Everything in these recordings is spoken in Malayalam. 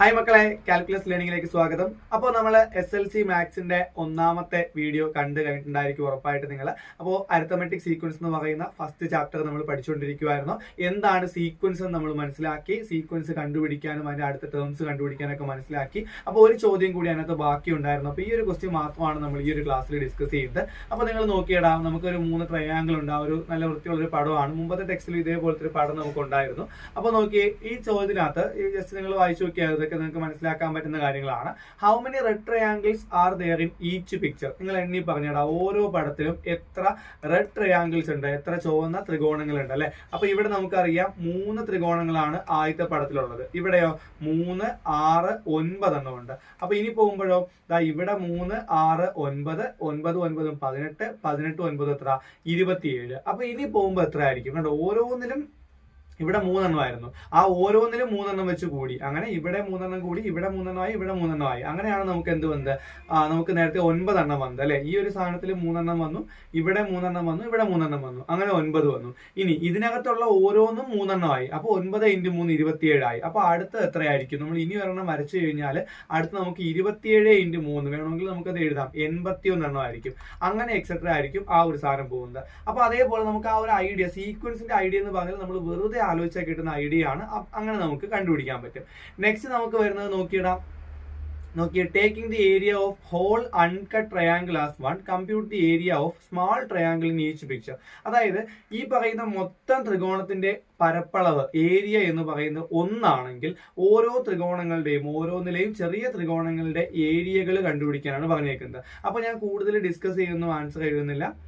ഹായ് മക്കളെ കാൽക്കുലസ് ലേണിംഗിലേക്ക് സ്വാഗതം. അപ്പോൾ നമ്മൾ എസ് എൽ സി മാത്സിന്റെ ഒന്നാമത്തെ വീഡിയോ കണ്ടു കഴിഞ്ഞിട്ടുണ്ടായിരിക്കും ഉറപ്പായിട്ട് നിങ്ങൾ അപ്പോൾ അരിത്തമെറ്റിക് സീക്വൻസ് എന്ന് പറയുന്ന ഫസ്റ്റ് ചാപ്റ്റർ നമ്മൾ പഠിച്ചുകൊണ്ടിരിക്കുമായിരുന്നു എന്താണ് സീക്വൻസ് എന്ന് നമ്മൾ മനസ്സിലാക്കി? സീക്വൻസ് കണ്ടുപിടിക്കാനും അതിന്റെ അടുത്ത ടേംസ് കണ്ടുപിടിക്കാനൊക്കെ മനസ്സിലാക്കി. അപ്പോൾ ഒരു ചോദ്യം കൂടി അതിനകത്ത് ബാക്കി ഉണ്ടായിരുന്നു. അപ്പോൾ ഈ ഒരു ക്വസ്റ്റ്യൻ മാത്രമാണ് നമ്മൾ ഈ ഒരു ക്ലാസ്സിൽ ഡിസ്കസ് ചെയ്യുന്നത് അപ്പോൾ നിങ്ങൾ നോക്കിയിടാം നമുക്കൊരു മൂന്ന് ട്രയാങ്കിൾ ഉണ്ട്. ആ ഒരു നല്ല വൃത്തിയുള്ള ഒരു പടമാണ്. മുമ്പത്തെ ടെക്സ്റ്റിൽ ഇതേപോലത്തെ ഒരു പടം നമുക്ക് ഉണ്ടായിരുന്നു അപ്പോൾ നോക്കി ഈ ചോദ്യത്തിനകത്ത് ഈ ജസ്റ്റ് നിങ്ങൾ വായിച്ചു നോക്കിയാൽ ഇതൊക്കെ നിങ്ങൾക്ക് മനസ്സിലാക്കാൻ പറ്റുന്ന കാര്യങ്ങളാണ്. How many red triangles are there in each picture നിങ്ങൾ എണ്ണി പറഞ്ഞിടാ ഓരോ പടത്തിലും എത്ര റെഡ് ട്രയാങ്കിൾസ് ഉണ്ട് എത്ര ചുവന്ന ത്രികോണങ്ങൾ ഉണ്ട് അല്ലെ? അപ്പൊ ഇവിടെ നമുക്കറിയാം മൂന്ന് ത്രികോണങ്ങളാണ് ആദ്യത്തെ പടത്തിലുള്ളത്. ഇവിടെയോ? മൂന്ന് ആറ് ഒൻപതെണ്ണം ഉണ്ട്. അപ്പൊ ഇനി പോകുമ്പോഴോ? ദാ ഇവിടെ മൂന്ന് ആറ് ഒൻപത് ഒൻപത് ഒൻപതും പതിനെട്ട് പതിനെട്ട് ഒൻപത് എത്ര? ഇരുപത്തിയേഴ്. അപ്പൊ ഇനി പോകുമ്പോൾ എത്ര ആയിരിക്കും? കണ്ടോ ഓരോന്നിലും ഇവിടെ മൂന്നെണ്ണമായിരുന്നു ആ ഓരോന്നിലും മൂന്നെണ്ണം വെച്ച് കൂടി. അങ്ങനെ ഇവിടെ മൂന്നെണ്ണം കൂടി ഇവിടെ മൂന്നെണ്ണമായി ഇവിടെ മൂന്നെണ്ണമായി അങ്ങനെയാണ് നമുക്ക് എന്ത് വന്നത്? നമുക്ക് നേരത്തെ ഒൻപതെണ്ണം വന്നത് അല്ലെ? ഈ ഒരു സാധനത്തിൽ മൂന്നെണ്ണം വന്നു ഇവിടെ മൂന്നെണ്ണം വന്നു ഇവിടെ മൂന്നെണ്ണം വന്നു. അങ്ങനെ ഒൻപത് വന്നു. ഇനി ഇതിനകത്തുള്ള ഓരോന്നും മൂന്നെണ്ണമായി അപ്പോൾ ഒൻപത് ഇന്റു മൂന്ന് ഇരുപത്തിയേഴായി അപ്പോൾ അടുത്ത എത്രയായിരിക്കും? നമ്മൾ ഇനി ഒരെണ്ണം വരച്ചു കഴിഞ്ഞാൽ അടുത്ത് നമുക്ക് ഇരുപത്തിയേഴ് ഇന്റു മൂന്ന് വേണമെങ്കിൽ നമുക്കത് എഴുതാം. എൺപത്തി ഒന്നെണ്ണം ആയിരിക്കും. അങ്ങനെ എക്സെട്ര ആയിരിക്കും ആ ഒരു സാധനം പോകുന്നത്. അപ്പോൾ അതേപോലെ നമുക്ക് ആ ഒരു ഐഡിയ സീക്വൻസിന്റെ ഐഡിയ എന്ന് പറഞ്ഞാൽ നമ്മൾ വെറുതെ ആലോചിച്ചാൽ കിട്ടുന്ന ഐഡിയ ആണ്. അങ്ങനെ നമുക്ക് കണ്ടുപിടിക്കാൻ പറ്റും. നെക്സ്റ്റ് നമുക്ക് വരുന്നത് നോക്കിയിടാം. നോക്കിയ taking the area of whole uncut triangle as one compute the area of small triangle in each picture അതായത് ഈ പറയുന്ന മൊത്തം ത്രികോണത്തിന്റെ പരപ്പളവ് ഏരിയ എന്ന് പറയുന്നത് ഒന്നാണെങ്കിൽ ഓരോ ത്രികോണങ്ങളുടെയും ഓരോന്നിലെയും ചെറിയ ത്രികോണങ്ങളുടെ ഏരിയകൾ കണ്ടുപിടിക്കാനാണ് പറഞ്ഞേക്കുന്നത്. അപ്പൊ ഞാൻ കൂടുതൽ ഡിസ്കസ് ചെയ്യുന്നു ആൻസർ എഴുതുന്നില്ല.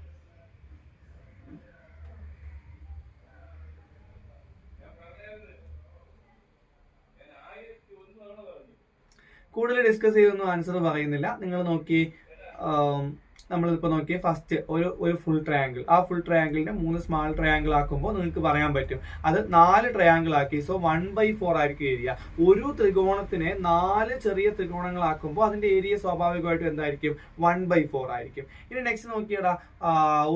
കൂടുതൽ ഡിസ്കസ് ചെയ്തൊന്നും ആൻസർ പറയുന്നില്ല. നിങ്ങൾ നോക്കി ആം, നമ്മളിപ്പോ നോക്കിയ ഫസ്റ്റ് ഒരു ഒരു ഫുൾ ട്രയാങ്കിൾ ആ ഫുൾ ട്രയാങ്കിളിനെ മൂന്ന് സ്മാൾ ട്രയാങ്കിൾ ആക്കുമ്പോൾ നിങ്ങൾക്ക് പറയാൻ പറ്റും. അത് നാല് ട്രയാങ്കിൾ ആക്കി സോ വൺ ബൈ ഫോർ ആയിരിക്കും ഏരിയ ഒരു ത്രികോണത്തിനെ നാല് ചെറിയ ത്രികോണങ്ങളാക്കുമ്പോൾ അതിന്റെ ഏരിയ സ്വാഭാവികമായിട്ടും എന്തായിരിക്കും? വൺ ബൈ ഫോർ ആയിരിക്കും. ഇനി നെക്സ്റ്റ് നോക്കിയടാ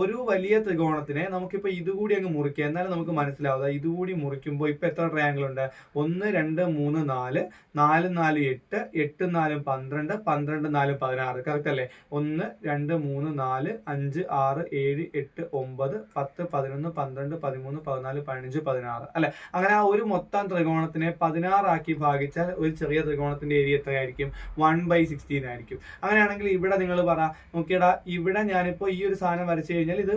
ഒരു വലിയ ത്രികോണത്തിനെ നമുക്കിപ്പോൾ ഇതുകൂടി അങ്ങ് മുറിക്കുക എന്നാലും നമുക്ക് മനസ്സിലാവുക ഇതുകൂടി മുറിക്കുമ്പോൾ ഇപ്പോൾ എത്ര ട്രയാങ്കിൾ ഉണ്ട്? ഒന്ന് രണ്ട് മൂന്ന് നാല്. നാല് നാല് എട്ട്. എട്ട് നാലും പന്ത്രണ്ട്. പന്ത്രണ്ട് നാലും പതിനാറ്. കറക്റ്റ് അല്ലേ? ഒന്ന് രണ്ട് മൂന്ന് നാല് അഞ്ച് ആറ് ഏഴ് എട്ട് ഒമ്പത് പത്ത് പതിനൊന്ന് പന്ത്രണ്ട് പതിമൂന്ന് പതിനാല് പതിനഞ്ച് പതിനാറ്. അല്ലെ? അങ്ങനെ ആ ഒരു മൊത്തം ത്രികോണത്തിനെ പതിനാറാക്കി ഭാഗിച്ചാൽ ഒരു ചെറിയ ത്രികോണത്തിന്റെ ഏരിയ എത്രയായിരിക്കും? വൺ ബൈ സിക്സ്റ്റീൻ ആയിരിക്കും അങ്ങനെയാണെങ്കിൽ ഇവിടെ നിങ്ങൾ പറ നോക്കിയടാ ഇവിടെ ഞാനിപ്പോ ഈ ഒരു സാധനം വരച്ചു കഴിഞ്ഞാൽ ഇത്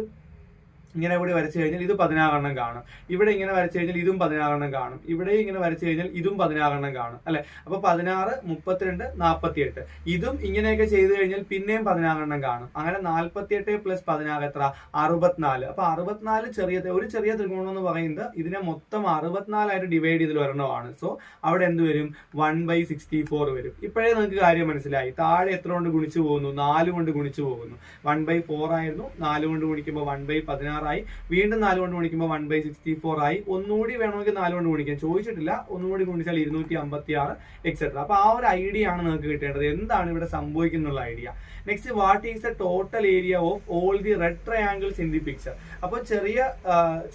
ഇങ്ങനെ കൂടി വരച്ചു കഴിഞ്ഞാൽ ഇത് പതിനാറെണ്ണം കാണും. ഇവിടെ ഇങ്ങനെ വരച്ചു കഴിഞ്ഞാൽ ഇതും പതിനാറെണ്ണം കാണും. ഇവിടെ ഇങ്ങനെ വരച്ചു കഴിഞ്ഞാൽ ഇതും പതിനാറെണ്ണം കാണും. അല്ലെ? അപ്പൊ പതിനാറ് മുപ്പത്തിരണ്ട് നാൽപ്പത്തിയെട്ട് ഇതും ഇങ്ങനെയൊക്കെ ചെയ്തു കഴിഞ്ഞാൽ പിന്നെയും പതിനാറെണ്ണം കാണും. അങ്ങനെ നാൽപ്പത്തിയെട്ട് പ്ലസ് പതിനാറ് എത്ര? അറുപത്തിനാല്. അപ്പൊ അറുപത്തിനാല് ചെറിയ ഒരു ചെറിയ ത്രികോണം എന്ന് പറയുന്നത് ഇതിനെ മൊത്തം അറുപത്തിനാലായിട്ട് ഡിവൈഡ് ചെയ്ത് ഒരെണ്ണമാണ്. സോ അവിടെ എന്ത് വരും? വൺ ബൈ സിക്സ്റ്റി ഫോർ വരും. ഇപ്പോഴേ നിങ്ങൾക്ക് കാര്യം മനസ്സിലായി. താഴെ എത്ര കൊണ്ട് ഗുണിച്ചു പോകുന്നു? നാല് കൊണ്ട് ഗുണിച്ചു പോകുന്നു. വൺ ബൈ ഫോർ ആയിരുന്നു. നാല് കൊണ്ട് ഗുണിക്കുമ്പോൾ വൺ ബൈ പതിനാറായി വീണ്ടും നാല് കൊണ്ട് ഗുണിക്കുമ്പോൾ വൺ ബൈ സിക്സ്റ്റി ഫോർ ആയി. ഒന്നുകൂടി വേണമെങ്കിൽ നാല് കൊണ്ട് ഗുണിക്കാം. ചോദിച്ചിട്ടില്ല. ഒന്നുകൂടി ഗുണിച്ചാൽ ഇരുന്നൂറ്റി അമ്പത്തി ആറ് എക്സെട്ര അപ്പൊ ആ ഒരു ഐഡിയ ആണ് നിങ്ങൾക്ക് കിട്ടേണ്ടത്. എന്താണ് ഇവിടെ സംഭവിക്കുന്നുള്ള idea next what is the total area of all the red triangles in the picture അപ്പോൾ ചെറിയ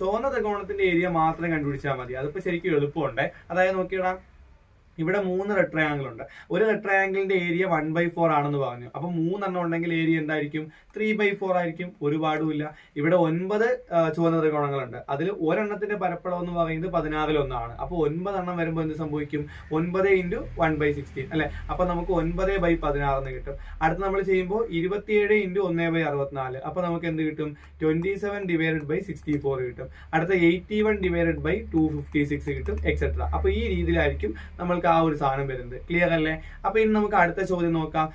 ചുവന്ന ത്രികോണത്തിന്റെ ഏരിയ മാത്രം കണ്ടുപിടിച്ചാൽ മതി. അതിപ്പോ ശരിക്കും എളുപ്പമുണ്ട്. അതായത് നോക്കിയിടാം. ഇവിടെ മൂന്ന് റെഡ് ട്രയാങ്കിൾ ഉണ്ട്. ഒരു റെഡ് ട്രയാങ്കിളിന്റെ ഏരിയ വൺ ബൈ ഫോർ ആണെന്ന് പറഞ്ഞു. അപ്പൊ മൂന്നെണ്ണം ഉണ്ടെങ്കിൽ ഏരിയ എന്തായിരിക്കും? ത്രീ ബൈ ഫോർ ആയിരിക്കും. ഒരുപാടുമില്ല ഇവിടെ ഒൻപത് ചുവന്ന ത്രികോണങ്ങളുണ്ട്. അതിൽ ഒരെണ്ണത്തിന്റെ പരപ്പളം എന്ന് പറയുന്നത് പതിനാറിലൊന്നാണ്. അപ്പൊ ഒൻപതെണ്ണം വരുമ്പോൾ എന്ത് സംഭവിക്കും? ഒൻപത് ഇന്റു വൺ ബൈ സിക്സ്റ്റീൻ അല്ലെ? അപ്പൊ നമുക്ക് ഒൻപത് ബൈ പതിനാറ് എന്ന് കിട്ടും. അടുത്ത് നമ്മൾ ചെയ്യുമ്പോൾ ഇരുപത്തിയേഴ് ഇന്റു ഒന്ന് ബൈ അറുപത്തിനാല്. അപ്പൊ നമുക്ക് എന്ത് കിട്ടും? Twenty seven divided by sixty four കിട്ടും. അടുത്ത eighty one divided by two fifty six കിട്ടും എക്സെട്ര അപ്പൊ ഈ രീതിയിലായിരിക്കും നമ്മൾക്ക് ആ ഒരു സാധനം വരുന്നത്. ക്ലിയർ അല്ലേ? അപ്പൊ ഇനി നമുക്ക് അടുത്ത ചോദ്യം നോക്കാം.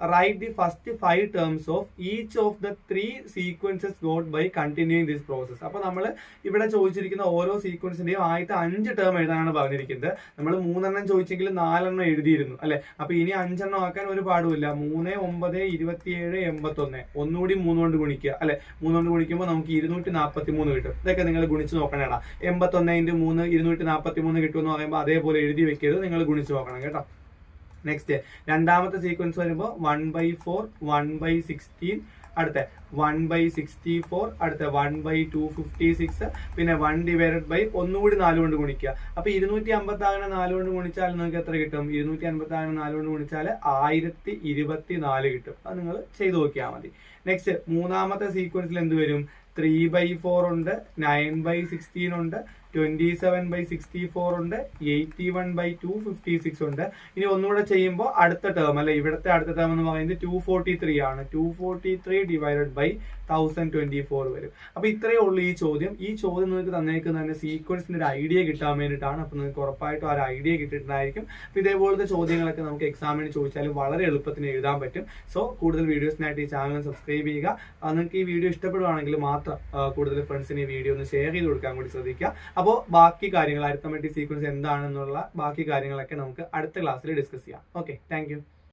Right the first five terms of each of the three sequences got by continuing this process. അപ്പോൾ നമ്മൾ ഇവിടെ ചോദിച്ചിരിക്കുന്ന ഓരോ സീക്വൻസിന്റെയും ആദ്യത്തെ അഞ്ച് ടേം എഴുതാനാണ് പറഞ്ഞിരിക്കുന്നത്. നമ്മൾ മൂന്നെണ്ണം ചോദിച്ചെങ്കിൽ നാലെണ്ണം എഴുതിയിരുന്നു അല്ലെ? അപ്പൊ ഇനി അഞ്ചെണ്ണം ആക്കാൻ ഒരു പാടുമില്ല. മൂന്ന് ഒമ്പത് ഇരുപത്തിയേഴ് എൺപത്തൊന്ന്. ഒന്നുകൂടി മൂന്ന് കൊണ്ട് ഗുണിക്കുക അല്ലെ? മൂന്ന് കൊണ്ട് ഗുണിക്കുമ്പോൾ നമുക്ക് ഇരുന്നൂറ്റി നാൽപ്പത്തി മൂന്ന് കിട്ടും. ഇതൊക്കെ നിങ്ങൾ ഗുണിച്ച് നോക്കണേടാ. എൺപത്തൊന്ന് ഇന്റു മൂന്ന് ഇരുന്നൂറ്റി നാൽപ്പത്തി മൂന്ന് കിട്ടുമെന്ന് പറയുമ്പോൾ അതേപോലെ എഴുതി വെക്കരുത്. നിങ്ങൾ ഗുണിച്ച് നോക്കണം കേട്ടോ. നെക്സ്റ്റ് രണ്ടാമത്തെ സീക്വൻസ് വരുമ്പോൾ one by four one by sixteen അടുത്ത വൺ ബൈ സിക്സ്റ്റി ഫോർ അടുത്ത one by two fifty six പിന്നെ വൺ ഡിവൈഡഡ് ബൈ ഒന്നുകൂടി നാല് കൊണ്ട് ഗുണിക്കുക അപ്പോൾ ഇരുന്നൂറ്റി അമ്പത്തി ആറിനെ നാല് കൊണ്ട് ഗുണിച്ചാൽ നിങ്ങൾക്ക് എത്ര കിട്ടും? ഇരുന്നൂറ്റി അമ്പത്തി ആറിനെ നാല് കൊണ്ട് ഗുണിച്ചാൽ ആയിരത്തി ഇരുപത്തി നാല് കിട്ടും. അത് നിങ്ങൾ ചെയ്തു നോക്കിയാൽ മതി. നെക്സ്റ്റ് മൂന്നാമത്തെ സീക്വൻസിൽ എന്ത് വരും? ത്രീ ബൈ ഫോർ ഉണ്ട് നയൻ ബൈ സിക്സ്റ്റീൻ ഉണ്ട് twenty seven by sixty four ഉണ്ട് eighty one by two fifty six ഉണ്ട്. ഇനി ഒന്നുകൂടെ ചെയ്യുമ്പോൾ അടുത്ത ടേം അല്ലെ? ഇവിടുത്തെ അടുത്ത ടേം എന്ന് പറയുന്നത് ടു ഫോർട്ടി ത്രീ ആണ്. Two forty three divided by thousand twenty four വരും. അപ്പോൾ ഇത്രയേ ഉള്ളൂ ഈ ചോദ്യം. ഈ ചോദ്യം നിങ്ങൾക്ക് തന്നേക്കുന്ന തന്നെ സീക്വൻസിന്റെ ഒരു ഐഡിയ കിട്ടാൻ വേണ്ടിയിട്ടാണ്. അപ്പൊ നിങ്ങൾക്ക് ഉറപ്പായിട്ടും ആ ഒരു ഐഡിയ കിട്ടിയിട്ടുണ്ടായിരിക്കും. അപ്പോൾ ഇതേപോലത്തെ ചോദ്യങ്ങളൊക്കെ നമുക്ക് എക്സാമിന് ചോദിച്ചാലും വളരെ എളുപ്പത്തിന് എഴുതാൻ പറ്റും. സോ കൂടുതൽ വീഡിയോസിനായിട്ട് ഈ ചാനൽ സബ്സ്ക്രൈബ് ചെയ്യുക. നിങ്ങൾക്ക് ഈ വീഡിയോ ഇഷ്ടപ്പെടുവാണെങ്കിൽ മാത്രം കൂടുതൽ ഫ്രണ്ട്സിന് ഈ വീഡിയോ ഒന്ന് ഷെയർ ചെയ്ത് കൊടുക്കാൻ കൂടി ശ്രദ്ധിക്കുക. അപ്പോൾ ബാക്കി കാര്യങ്ങൾ അരിത്തമെറ്റിക് സീക്വൻസ് എന്താണെന്നുള്ള ബാക്കി കാര്യങ്ങളൊക്കെ നമുക്ക് അടുത്ത ക്ലാസ്സിൽ ഡിസ്കസ് ചെയ്യാം. Okay thank